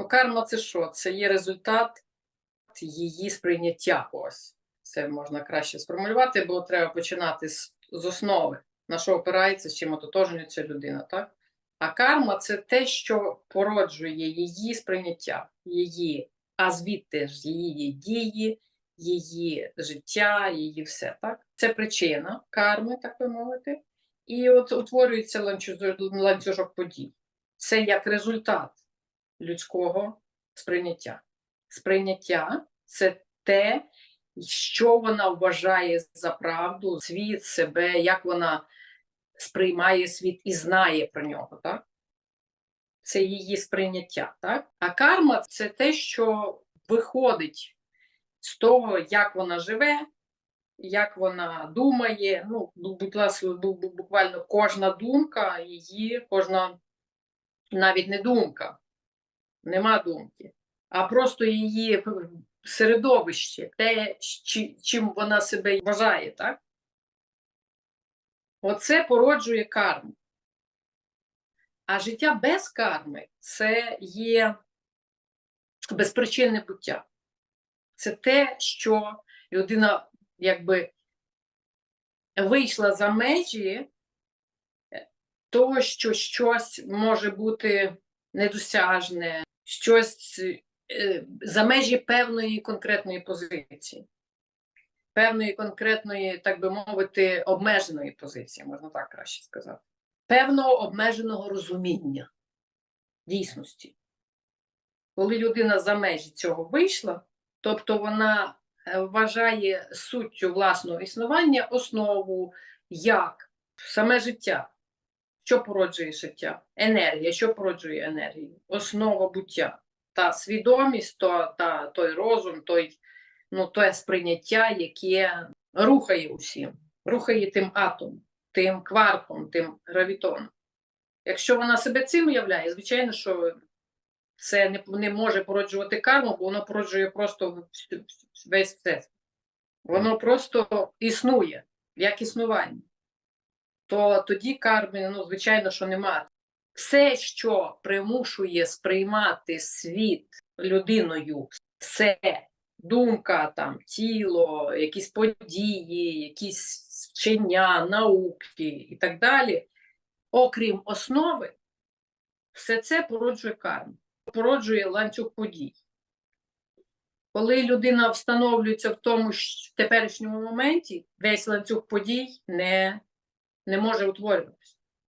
Ну, карма це що? Це є результат її сприйняття когось. Це можна краще сформулювати, бо треба починати з, з основи, на що опирається, з чим ототожнюється людина, так? А карма це те, що породжує її сприйняття, її, а звідти ж її дії, її життя, її все. так? Це причина карми, так би мовити. І от утворюється ланцюжок подій. Це як результат людського сприйняття. Сприйняття це те, що вона вважає за правду, світ, себе, як вона сприймає світ і знає про нього. Так? Це її сприйняття. Так? А карма це те, що виходить з того, як вона живе, як вона думає. Ну, будь ласка, бу- бу- буквально кожна думка, її, кожна навіть не думка, нема думки, а просто її середовище, те, чим вона себе вважає, так? Оце породжує карму. А життя без карми це є безпричинне буття. Це те, що людина якби вийшла за межі того, що щось може бути недосяжне, щось е, за межі певної конкретної позиції, певної конкретної, так би мовити, обмеженої позиції, можна так краще сказати, певного обмеженого розуміння дійсності. Коли людина за межі цього вийшла, тобто вона е, вважає суттю власного існування основу як саме життя. Що породжує життя? Енергія, що породжує енергію? Основа буття. Та свідомість, то, та, той розум, той, ну, те сприйняття, яке рухає усім, рухає тим атомом, тим кварком, тим гравітоном. Якщо вона себе цим уявляє, звичайно, що це не, не може породжувати карму, бо воно породжує просто весь всесвіт. Воно просто існує, як існування. То тоді карми, ну, звичайно, що немає. Все, що примушує сприймати світ людиною, це думка, там, тіло, якісь події, якісь вчення, науки і так далі, окрім основи, все це породжує карму, породжує ланцюг подій. Коли людина встановлюється в тому ж теперішньому моменті, весь ланцюг подій не, не може утворюватися.